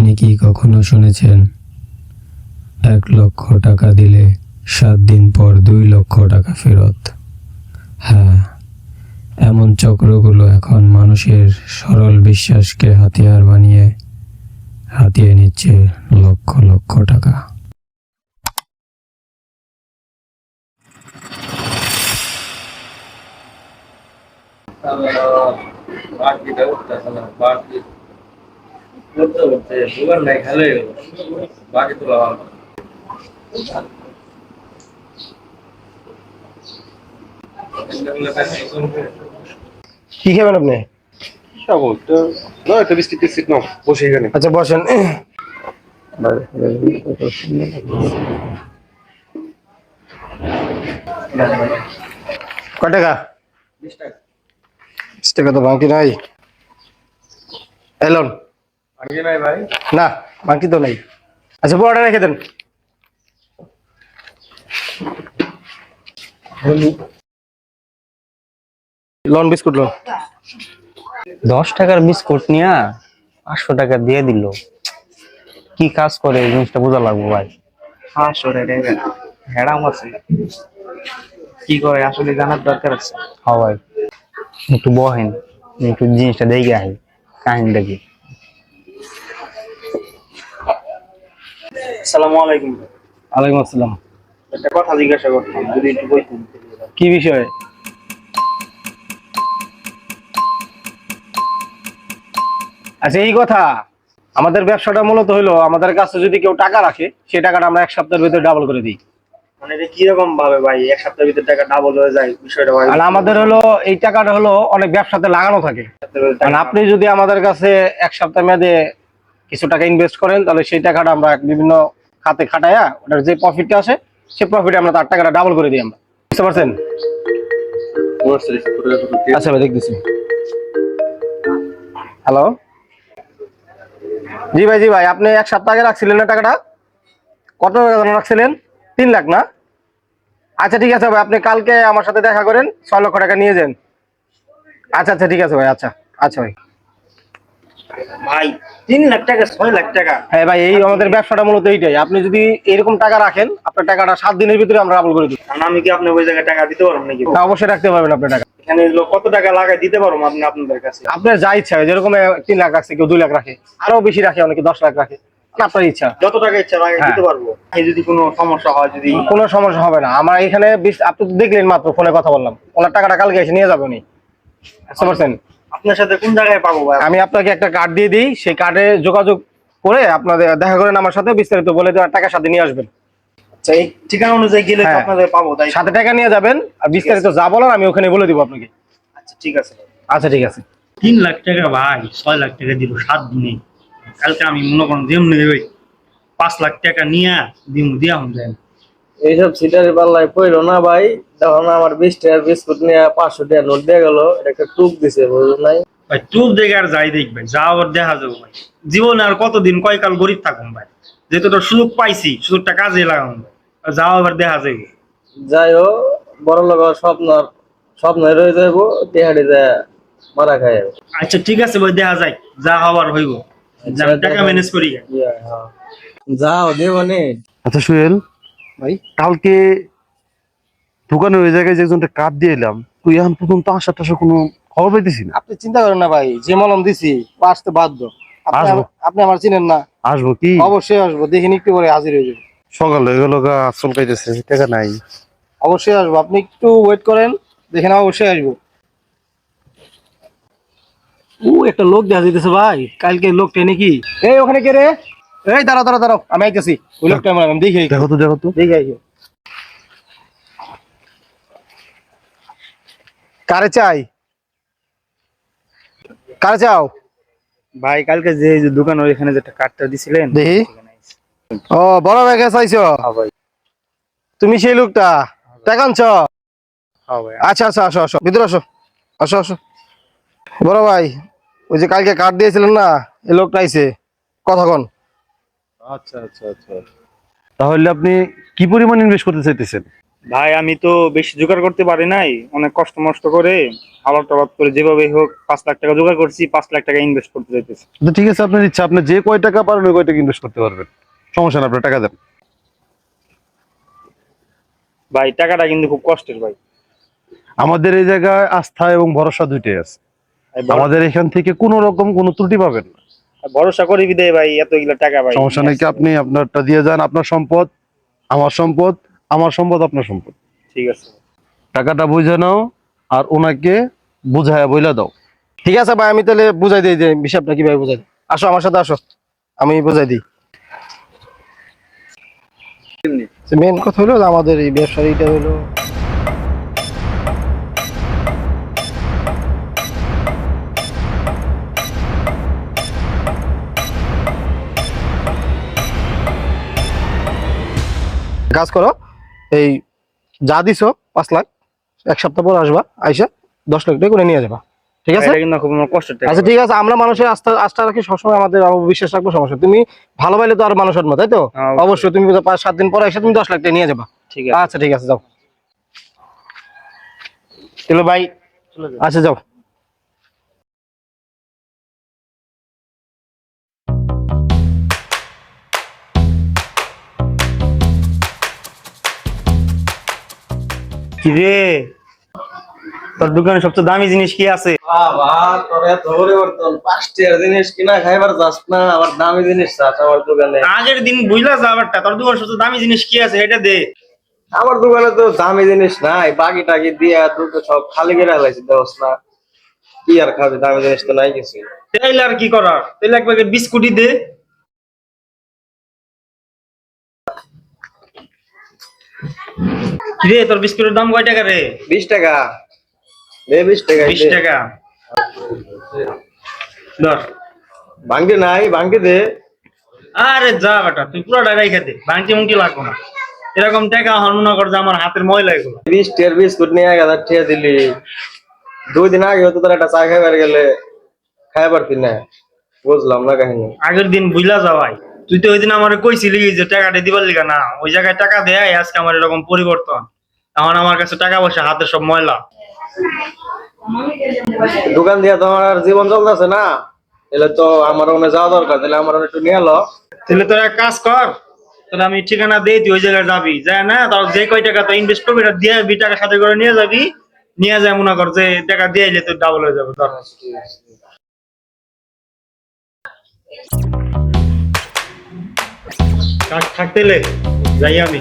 আপনি কি কখনো শুনেছেন, এক লক্ষ টাকা দিলে সাত দিন পর দুই লক্ষ টাকা ফেরত? হ্যাঁ এমন চক্রগুলো এখন মানুষের সরল বিশ্বাসকে হাতিয়ার বানিয়ে হাতিয়ে নিচ্ছে লক্ষ লক্ষ টাকা। বাকি করতে করতে দোকান নাই খালি বাকি তোলা ভালো কি খাবেন আপনি? খাব তো না একটা বিস্কিট টিস্কিট নাও বসে এখানে। আচ্ছা বসেন। কয় টাকা। বিশ টাকা তো বাকি নাই। এলন। না বাকি তো নাই। আচ্ছা বড়টা রেখে দেন। Loan biscuit loan. দশ টাকার বিস্কুট নিয়া পাঁচশো টাকা দিয়ে দিল। কি কাজ করে এই জিনিসটা বোঝা লাগবো ভাই। পাঁচশো টাকা হ্যাডাম আছে। কি করে? আসলে জানার দরকার আছে। হ্যাঁ ভাই। একটু বহেন একটু জিনিসটা দেখে আহি কাহিনীটা কি? আসসালামু আলাইকুম। ওয়ালাইকুম আসসালাম। একটা কথা জিজ্ঞাসা করতাম যদি একটু বলতেন। কি বিষয়? আচ্ছা এই কথা আমাদের ব্যবসাটা মূলত হলো আমাদের কাছে যদি কেউ টাকা রাখে সেই টাকাটা আমরা এক সপ্তাহের ভিতরে ডাবল করে দিই। মানে এটা কীরকম ভাবে ভাই এক সপ্তাহের ভিতরে টাকা ডাবল হয়ে যায় বিষয়টা ভাই? আর আমাদের হলো এই টাকাটা হলো অনেক ব্যবসাতে লাগানো থাকে। কারণ আপনি যদি আমাদের কাছে এক সপ্তাহ মেয়াদে কিছু টাকা ইনভেস্ট করেন তাহলে সেই টাকাটা আমরা বিভিন্ন খাতে খাটায়া ওটার যে প্রফিটটা আসে সেই প্রফিটে আমরা তার টাকাটা ডাবল করে দিই আমরা। বুঝতে পারছেন? আচ্ছা ভাই দেখতেছি। হ্যালো জি ভাই জি ভাই আপনি এক সপ্তাহ আগে রাখছিলেন না টাকাটা? কত টাকা রাখছিলেন? তিন লাখ না? আচ্ছা ঠিক আছে ভাই আপনি কালকে আমার সাথে দেখা করেন ছয় লক্ষ টাকা নিয়ে যান। আচ্ছা আচ্ছা ঠিক আছে ভাই আচ্ছা আচ্ছা ভাই। ভাই তিন লাখ টাকা ছয় লাখ টাকা। হ্যাঁ ভাই এই আমাদের ব্যবসাটা মূলত এইটাই। আপনি যদি এরকম টাকা রাখেন আপনার টাকাটা সাত দিনের ভিতরে আমরা করে দিই আমি কি আপনি ওই জায়গায় টাকা দিতে পারব নাকি? অবশ্যই রাখতে পারবেন আপনার টাকা। এখানে কত টাকা লাগাই দিতে পারব আপনি আপনাদের কাছে? আপনার যা ইচ্ছা যেরকম তিন লাখ রাখছে কেউ দুই লাখ রাখে। আরও বেশি রাখে অনেকে দশ লাখ রাখে। আপনার ইচ্ছা। যত টাকা ইচ্ছা লাগাই হ্যাঁ। দিতে পারব। যদি কোনো সমস্যা হয় যদি কোনো সমস্যা হবে না। আমার এখানে আপনি তো দেখলেন মাত্র ফোনে কথা বললাম। ওনার টাকাটা কালকে এসে নিয়ে যাবে উনি। বুঝতে পারছেন? আপনার সাথে কোন জায়গায় পাবো ভাই? আমি আপনাকে একটা কার্ড দিয়ে দিই সেই কার্ডে যোগাযোগ করে আপনাদের দেখা করেন আমার সাথে বিস্তারিত বলে দেওয়ার টাকা সাথে নিয়ে আসবেন। আচ্ছা, এই ঠিকানা অনুযায়ী গেলে তো হ্যাঁ। আপনাদের পাবো তাই সাথে টাকা নিয়ে যাবেন আর বিস্তারিত যা বলার আমি ওখানে বলে দিব আপনাকে। আচ্ছা ঠিক আছে আচ্ছা ঠিক আছে। তিন লাখ টাকা ভাই ছয় লাখ টাকা দিল সাত দিনে। কালকে আমি মনে করেন যেমনি ওই পাঁচ লাখ টাকা নিয়ে দিম দিয়া হন যায়। এইসব সিটারি পাল্লায় পড়ল না ভাই। তখন আমার বিশ টাকার বিস্কুট নিয়ে পাঁচশো টাকা নোট দিয়ে গেল এটা একটা টুক দিছে বুঝলো নাই? ভাই চুপ দেখে আর যাই দেখবে যা আবার দেখা যাব ভাই। জীবনে আর কতদিন কয়কাল গরিব থাকুন ভাই? যেহেতু তো সুযোগ পাইছি সুযোগটা কাজে লাগাম ভাই। আর যাও আবার দেখা যাবে। যাই হোক বড় লোক স্বপ্ন স্বপ্ন রয়ে যাইবো টেহাড়ি যায় মারা খাই আচ্ছা ঠিক আছে ভাই দেখা যায় যা হওয়ার হইব। যা আমি টাকা ম্যানেজ করি। গে। যাও দেবো নে। আচ্ছা সুহেল ভাই? কালকে দোকানে ওই জায়গায় যে একজনটা কাপ দিয়ে এলাম তুই এখন পর্যন্ত আসার টাসার কোনো খবর পাইতেছি না। আপনি চিন্তা করেন না ভাই যে মলম দিছি ও আসতে বাধ্য। আপনি আসব। আমার- আপনি আমার চিনেন না। আসব কি? অবশ্যই আসব দেখিনি একটু পরে হাজির হয়ে যাবে। সকাল হয়ে গেল গা চলকাইতেছে টাকা নাই। অবশ্যই আসব আপনি একটু ওয়েট করেন দেখে না অবশ্যই আসব। ও একটা লোক দেখা যেতেছে ভাই কালকে লোকটা নাকি? এই ওখানে কে রে? এই দাঁড়াও দাঁড়াও দাঁড়াও আমি আইতেছি। ওই লোকটা আমি দেখি। দেখো তো দেখো তো। দেখি আইকে কারে চাই? কারে চাও? ভাই কালকে যে দোকান ওইখানে যেটা কার্ডটা দিছিলেন দেখি। ও বড় চাইছো? হ্যাঁ ভাই। তুমি সেই লোকটা? হ্যাঁ ভাই। আচ্ছা আচ্ছা আসো আসো। ভিতরে আসো। আসো আসো। বড় ভাই ওই যে কালকে কার্ড দিয়েছিলেন না এই লোকটা আইছে। কথা কন। আচ্ছা আচ্ছা আচ্ছা। তাহলে আপনি কি পরিমাণ ইনভেস্ট করতে চাইতেছেন? ভাই আমি তো বেশি জোগাড় করতে পারি নাই। অনেক কষ্ট মষ্ট করে আলাপ টালাপ করে যেভাবে হোক পাঁচ লাখ টাকা জোগাড় করছি পাঁচ লাখ টাকা ইনভেস্ট করতে চাইতেছি। তো ঠিক আছে আপনার ইচ্ছা আপনি যে কয় টাকা পারেন ওই কয় টাকা ইনভেস্ট করতে পারবেন? সমস্যা না আপনার টাকা দেন। ভাই টাকাটা কিন্তু খুব কষ্টের ভাই। আমাদের এই জায়গায় আস্থা এবং ভরসা দুইটাই আছে। আমাদের এখান থেকে কোনো রকম কোনো ত্রুটি পাবেন না। ভরসা করি বিদায় ভাই এতগুলো টাকা ভাই। সমস্যা নাকি আপনি আপনারটা দিয়ে যান আপনার সম্পদ আমার সম্পদ আমার সম্পদ আপনার সম্পদ। ঠিক আছে। টাকাটা বুঝে নাও আর ওনাকে বুঝায় বইলা দাও। ঠিক আছে ভাই আমি তাহলে বুঝাই দিই হিসাবটা কীভাবে বুঝাই দিই। আসো আমার সাথে আসো। আমি বুঝাই দিই। মেন কথা হলো আমাদের এই ব্যবসার এইটা হলো। কাজ করো। এই যা দিছো পাঁচ লাখ এক সপ্তাহ পর আসবা আইসা দশ লাখ টাকা করে নিয়ে যাবা। ঠিক আছে? কষ্টের টাকা। আচ্ছা ঠিক আছে আমরা মানুষের আস্থা আস্থা রাখি সবসময় আমাদের বিশ্বাস রাখব সমস্যা। তুমি ভালো পাইলে তো আর মানুষ আনব তাই তো? হ্যাঁ, অবশ্যই। তুমি পাঁচ সাত দিন পরে এসে তুমি দশ লাখ টাকা নিয়ে যাবা। ঠিক আছে। আচ্ছা ঠিক আছে যাও। চলো ভাই আচ্ছা যাও। কি রে তোর দোকানে সবচেয়ে দামি জিনিস কি আছে? বাবা তোর এত পরিবর্তন। পাঁচ জিনিস কিনা খাইবার যাস না আবার দামি জিনিস চাস আমার দোকানে। আগের দিন বুঝলা যাবারটা তোর দোকানে সবচেয়ে দামি জিনিস কি আছে এটা দে। আমার দোকানে তো দামি জিনিস নাই বাকি টাকি দিয়া দুটো সব খালি করে হালাইছি দোস না। কি আর খাবি দামি জিনিস তো নাই কিছু। তাইলে আর কি করার? তাইলে এক প্যাকেট বিস্কুটই দে। রে তোর বিস্কুটের দাম কয় টাকা রে? বিশ টাকা। দে বিশ টাকা বিশ টাকা। ধর। ভাঙ্গি নাই ভাঙ্গি দে। আরে যা বেটা তুই পুরোটা রেখে দে ভাঙতি মুংটি লাগবো না। এরকম টাকা হন মনে কর আমার হাতের ময়লা এগুলো। বিশ টের বিস্কুট নিয়ে গেল ঠিয়ে দিলি। দুই দিন আগে হতো তোর একটা চা খাইবার গেলে খাইবার কি না বুঝলাম না কাহিনী। আগের দিন বুঝলা যাওয়াই তুই তো ওই দিন আমার কইছিলি যে টাকাটা দিবার লিগা না ওই জায়গায় টাকা দেয় আজকে আমার এরকম পরিবর্তন। এখন আমার কাছে টাকা পয়সা হাতে সব ময়লা। দোকান দিয়া তো আমার আর জীবন চলতেছে না। এলে তো আমার ওখানে যাওয়া দরকার তাহলে আমার একটু নিয়ে এলো তাহলে তোর এক কাজ কর তাহলে আমি ঠিকানা দিয়ে তুই ওই জায়গায় যাবি। যায় না তার যে কয় টাকা তো ইনভেস্ট করবি এটা দিয়ে দিবি টাকা সাথে করে নিয়ে যাবি। নিয়ে যায় মনে কর যে টাকা দিয়ে এলে তোর ডাবল হয়ে যাবে ধর। থাকতেলে যাই আমি।